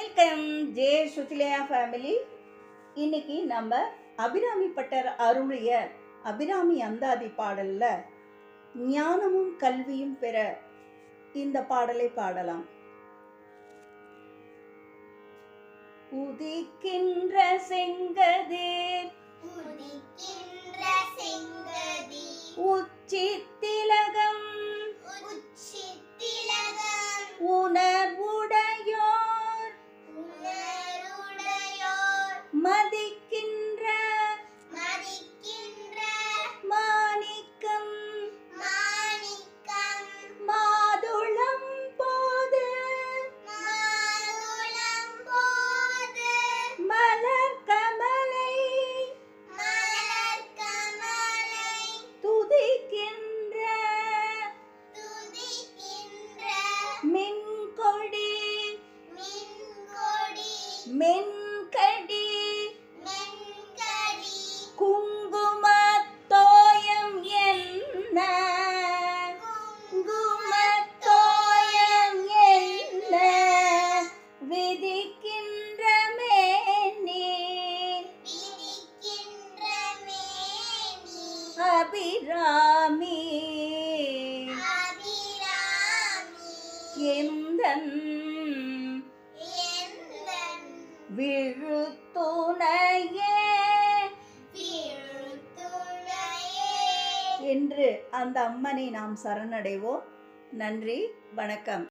Welcome J சுத்திலையா family இன்னைக்கு நம்ம Abirami butter அருளிய அபிராமி அந்தாதி பாடல்ல ஞானமும் கல்வியும் பெற இந்த பாடலை பாடலாம். உதிக்கின்ற செங்கதிர் உதிக்கின்ற செங்கதி உச்சி மின்கொடி. குங்குமத்தோயம் என்ன? குங்குமத்தோயம் என்ன? விதிக்கின்ற மேனி. அபிராமி. எந்தன் விழுத்துணையே. என்று அந்த அம்மனை நாம் சரணடைவோம். நன்றி வணக்கம்.